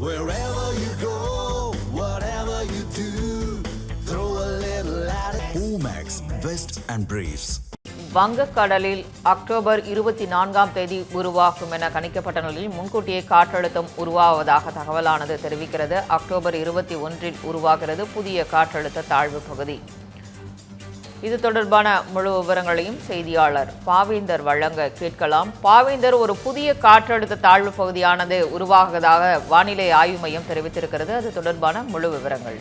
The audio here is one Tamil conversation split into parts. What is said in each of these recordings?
Wherever you go, whatever you do, throw a little at it. Omax, Vest and Briefs. வங்கக்கடலில் அக்டோபர் இருபத்தி நான்காம் தேதி உருவாகும் என கணிக்கப்பட்ட நிலையில் முன்கூட்டியே காற்றழுத்தம் உருவாவதாக தகவலானது தெரிவிக்கிறது அக்டோபர் இருபத்தி ஒன்றில் உருவாகிறது புதிய காற்றழுத்த தாழ்வு பகுதி இது தொடர்பான முழு விவரங்களையும் செய்தியாளர் பாவேந்தர் வழங்க கேட்கலாம். பாவேந்தர் ஒரு புதிய காற்றழுத்த தாழ்வு பகுதியானது உருவாகுவதாக வானிலை ஆய்வு மையம் தெரிவித்திருக்கிறது. அது தொடர்பான முழு விவரங்கள்.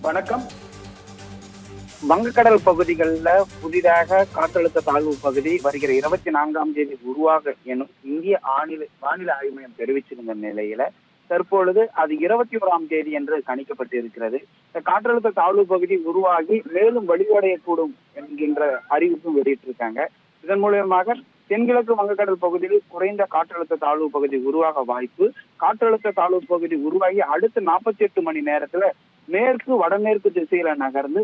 வணக்கம். வங்கக்கடல் பகுதிகளில் புதிதாக காற்றழுத்த தாழ்வு பகுதி வருகிற இருபத்தி நான்காம் தேதி உருவாக எனும் இந்திய ஆணில வானிலை ஆய்வு மையம் தெரிவிச்சிருந்த நிலையில தற்பொழுது அது இருபத்தி ஓராம் தேதி என்று கணிக்கப்பட்டு இருக்கிறது இந்த காற்றழுத்த தாழ்வு பகுதி உருவாகி மேலும் வலுவடையக்கூடும் என்கின்ற அறிவிப்பும் வெளியிட்டிருக்காங்க. இதன் மூலியமாக தென்கிழக்கு வங்கக்கடல் பகுதியில் குறைந்த காற்றழுத்த தாழ்வு பகுதி உருவாக வாய்ப்பு. காற்றழுத்த தாழ்வு பகுதி உருவாகி அடுத்த நாற்பத்தி எட்டு மணி நேரத்துல மேற்கு வடமேற்கு திசையில நகர்ந்து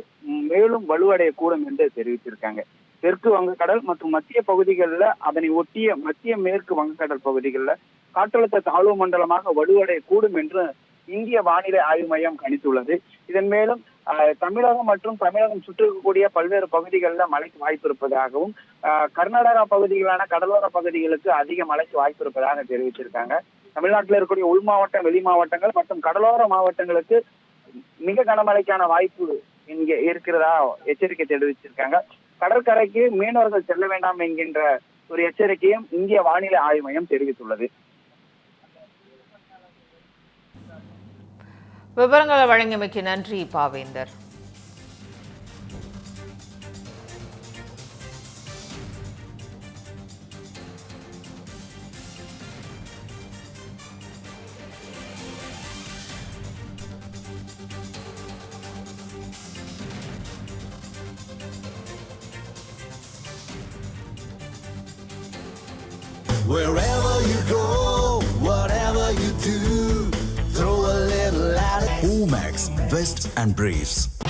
மேலும் வலுவடையக்கூடும் என்று தெரிவித்திருக்காங்க. தெற்கு வங்கக்கடல் மற்றும் மத்திய பகுதிகளில் அதனை ஒட்டிய மத்திய மேற்கு வங்கக்கடல் பகுதிகளில் காற்றழுத்த தாழ்வு மண்டலமாக வலுவடையக்கூடும் என்று இந்திய வானிலை ஆய்வு மையம் கணித்துள்ளது. இதன் மேலும் தமிழகம் மற்றும் தமிழகம் சுற்றி இருக்கக்கூடிய பல்வேறு பகுதிகளில் மழைக்கு வாய்ப்பு இருப்பதாகவும் கர்நாடகா பகுதிகளான கடலோர பகுதிகளுக்கு அதிக மழைக்கு வாய்ப்பு இருப்பதாக தெரிவிச்சிருக்காங்க தமிழ்நாட்டில் இருக்கக்கூடிய உள் மாவட்டம் வெளி மாவட்டங்கள் மற்றும் கடலோர மாவட்டங்களுக்கு மிக கனமழைக்கான வாய்ப்பு இங்க இருக்கிறதா எச்சரிக்கை தெரிவிச்சிருக்காங்க கடற்கரைக்கு மீனவர்கள் செல்ல வேண்டாம் என்கின்ற ஒரு எச்சரிக்கையும் இந்திய வானிலை ஆய்வு மையம் தெரிவித்துள்ளது. விவரங்களை வழங்கியமைக்கு நன்றி பாவேந்தர். Wherever Cool Max, Vest and Briefs.